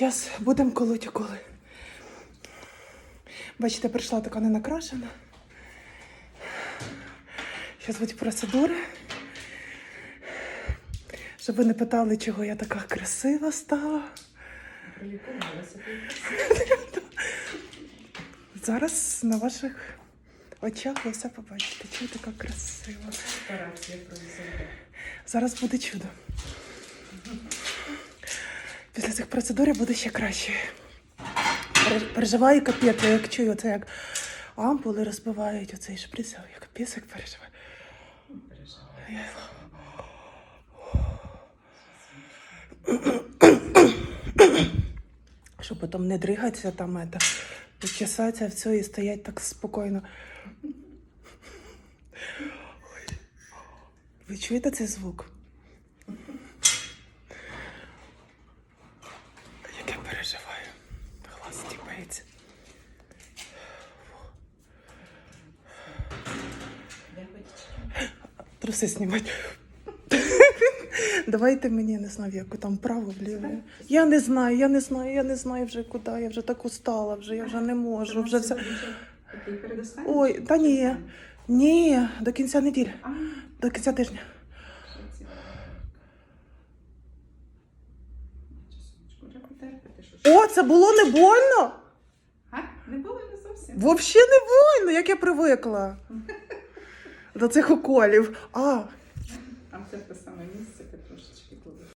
Зараз будемо колоть уколи. Бачите, прийшла така не накрашена. Зараз будуть процедури. Щоб ви не питали, чого я така красива стала. Зараз на ваших очах ви все побачите, чого така красива. Зараз буде чудо. Після цих процедур я буду ще краще. Пере- Переживаю капець, як чую, це як ампули розбивають оцей шприц, я капець як переживаю. Щоб потім не дригатися там, это, чесатися все і стоять так спокійно. Ви чуєте цей звук? Як я переживаю. Глаз стіпається. Труси знімати. Давайте мені не знаю, яку там право вліво. Я не знаю, я не знаю, я не знаю вже куди. Я вже так устала, вже я вже не можу. Вже все. Ой, та ні. Ні, до кінця неділі, до кінця тижня. що це? Часочку, що ж. О, це було не больно? А? Не було не зовсім. Взагалі не больно, як я привикла. До цих уколів. А, Там це те саме місце.